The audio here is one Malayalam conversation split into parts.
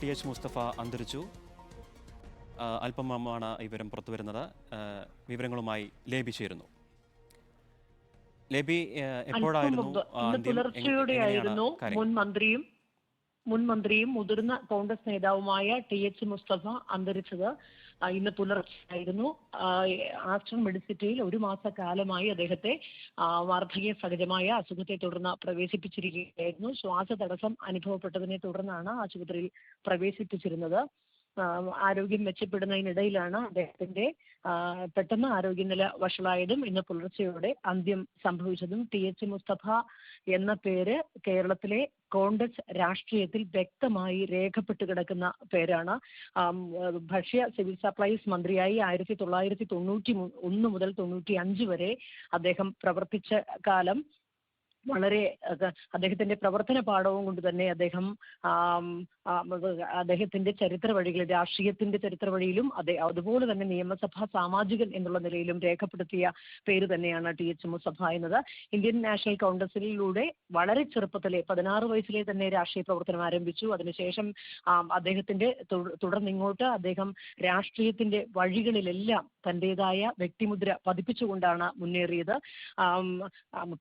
ടി എച്ച് മുസ്തഫ അന്തരിച്ചു അല്പമാണ് വിവരം പുറത്തു വരുന്നത് വിവരങ്ങളുമായി ലേബി ചേരുന്നു ലേബി എപ്പോഴായിരുന്നു? മുൻ മന്ത്രിയും മുൻ മന്ത്രിയും മുതിർന്ന കോൺഗ്രസ് നേതാവുമായ ടി എച്ച് മുസ്തഫ അന്തരിച്ചത് ഇന്ന് പുലർച്ചെയായിരുന്നു. ആസ്റ്റർ മെഡിസിറ്റിയിൽ ഒരു മാസക്കാലമായി അദ്ദേഹത്തെ വാർദ്ധക്യ സഹജമായ അസുഖത്തെ തുടർന്ന് പ്രവേശിപ്പിച്ചിരിക്കുകയായിരുന്നു. ശ്വാസതടസ്സം അനുഭവപ്പെട്ടതിനെ തുടർന്നാണ് ആശുപത്രിയിൽ പ്രവേശിപ്പിച്ചിരുന്നത്. ആരോഗ്യം മെച്ചപ്പെടുന്നതിനിടയിലാണ് അദ്ദേഹത്തിന്റെ പെട്ടെന്ന് ആരോഗ്യനില വഷളായതും ഇന്ന് പുലർച്ചെയോടെ അന്ത്യം സംഭവിച്ചതും. ടി എച്ച് മുസ്തഫ എന്ന പേര് കേരളത്തിലെ കോൺഗ്രസ് രാഷ്ട്രീയത്തിൽ വ്യക്തമായി രേഖപ്പെട്ട് കിടക്കുന്ന പേരാണ്. ഭക്ഷ്യ സിവിൽ സപ്ലൈസ് മന്ത്രിയായി ആയിരത്തി തൊള്ളായിരത്തി തൊണ്ണൂറ്റി ഒന്ന് മുതൽ തൊണ്ണൂറ്റി അഞ്ച് വരെ അദ്ദേഹം പ്രവർത്തിച്ച കാലം. വളരെ അദ്ദേഹത്തിന്റെ പ്രവർത്തന പാഠവും കൊണ്ട് തന്നെ അദ്ദേഹം അദ്ദേഹത്തിന്റെ ചരിത്ര വഴികളിൽ രാഷ്ട്രീയത്തിന്റെ ചരിത്ര വഴിയിലും അതുപോലെ തന്നെ നിയമസഭാ സാമാജികൻ എന്നുള്ള നിലയിലും രേഖപ്പെടുത്തിയ പേര് തന്നെയാണ് ടി എച്ച് മുസഫ എന്നത്. ഇന്ത്യൻ നാഷണൽ കോൺഗ്രസിലൂടെ വളരെ ചെറുപ്പത്തിലെ പതിനാറ് വയസ്സിലെ തന്നെ രാഷ്ട്രീയ പ്രവർത്തനം ആരംഭിച്ചു. അതിനുശേഷം അദ്ദേഹത്തിന്റെ തുട- തുടർന്നിങ്ങോട്ട് അദ്ദേഹം രാഷ്ട്രീയത്തിന്റെ വഴികളിലെല്ലാം തന്റേതായ വ്യക്തിമുദ്ര പതിപ്പിച്ചുകൊണ്ടാണ് മുന്നേറിയത്.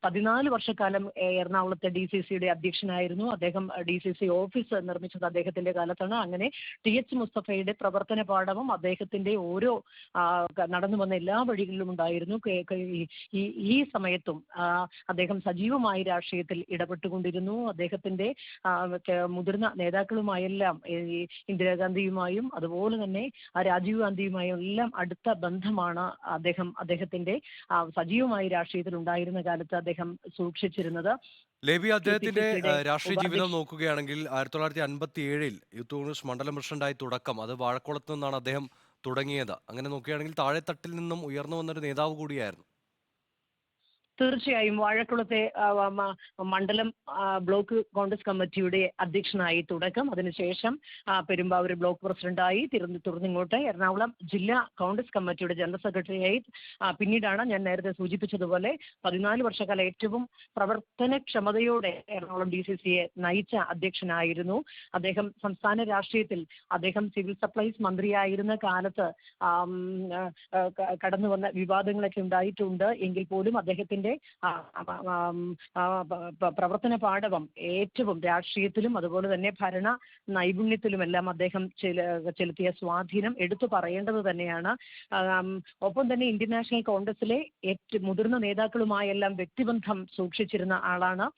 പതിനാല് വർഷക്കാലം എറണാകുളത്തെ ഡി സി സിയുടെ അധ്യക്ഷനായിരുന്നു. അദ്ദേഹം ഡി സി സി ഓഫീസ് നിർമ്മിച്ചത് അദ്ദേഹത്തിന്റെ കാലത്താണ്. അങ്ങനെ ടി എച്ച് മുസ്തഫയുടെ പ്രവർത്തന പാഠവും അദ്ദേഹത്തിന്റെ ഓരോ നടന്നു വന്ന എല്ലാ വഴികളിലും ഉണ്ടായിരുന്നു. ഈ- സമയത്തും അദ്ദേഹം സജീവമായി രാഷ്ട്രീയത്തിൽ ഇടപെട്ടുകൊണ്ടിരുന്നു. അദ്ദേഹത്തിന്റെ മുതിർന്ന നേതാക്കളുമായെല്ലാം ഇന്ദിരാഗാന്ധിയുമായും അതുപോലെ തന്നെ രാജീവ് ഗാന്ധിയുമായും എല്ലാം അടുത്ത ബന്ധമാണ് അദ്ദേഹം അദ്ദേഹത്തിന്റെ സജീവമായ രാഷ്ട്രീയത്തിൽ ഉണ്ടായിരുന്ന കാലത്ത് അദ്ദേഹം സൂക്ഷിച്ചിരുന്നത്. ലേബി അദ്ദേഹത്തിന്റെ രാഷ്ട്രീയ ജീവിതം നോക്കുകയാണെങ്കിൽ ആയിരത്തി തൊള്ളായിരത്തി അൻപത്തി ഏഴിൽ യൂത്ത് കോൺഗ്രസ് മണ്ഡലം പ്രസിഡന്റായി തുടക്കം അത് വാഴക്കുളത്ത് നിന്നാണ് അദ്ദേഹം തുടങ്ങിയത്. അങ്ങനെ നോക്കുകയാണെങ്കിൽ താഴെത്തട്ടിൽ നിന്നും ഉയർന്നു വന്നൊരു നേതാവ് കൂടിയായിരുന്നു. തീർച്ചയായും വാഴക്കുളത്തെ മണ്ഡലം ബ്ലോക്ക് കോൺഗ്രസ് കമ്മിറ്റിയുടെ അധ്യക്ഷനായി തുടക്കം. അതിനുശേഷം പെരുമ്പാവൂർ ബ്ലോക്ക് പ്രസിഡന്റായി തിരുന്ന് തുടർന്നിങ്ങോട്ട് എറണാകുളം ജില്ലാ കോൺഗ്രസ് കമ്മിറ്റിയുടെ ജനറൽ സെക്രട്ടറിയായി പിന്നീടാണ് ഞാൻ നേരത്തെ സൂചിപ്പിച്ചതുപോലെ പതിനാല് വർഷക്കാലം ഏറ്റവും പ്രവർത്തനക്ഷമതയോടെ എറണാകുളം ഡി സി സിയെ നയിച്ച അധ്യക്ഷനായിരുന്നു. അദ്ദേഹം സംസ്ഥാന രാഷ്ട്രീയത്തിൽ അദ്ദേഹം സിവിൽ സപ്ലൈസ് മന്ത്രിയായിരുന്ന കാലത്ത് കടന്നു വന്ന വിവാദങ്ങളൊക്കെ ഉണ്ടായിട്ടുണ്ട്. എങ്കിൽ പോലും അദ്ദേഹത്തിന്റെ പ- പ്രവർത്തന പാഠവം ഏറ്റവും രാഷ്ട്രീയത്തിലും അതുപോലെ തന്നെ ഭരണ നൈപുണ്യത്തിലുമെല്ലാം അദ്ദേഹം ചെലുത്തിയ സ്വാധീനം എടുത്തു പറയേണ്ടത് തന്നെയാണ്. ഒപ്പം തന്നെ ഇന്ത്യൻ നാഷണൽ കോൺഗ്രസിലെ ഏറ്റവും മുതിർന്ന നേതാക്കളുമായെല്ലാം വ്യക്തിബന്ധം സൂക്ഷിച്ചിരുന്ന ആളാണ്.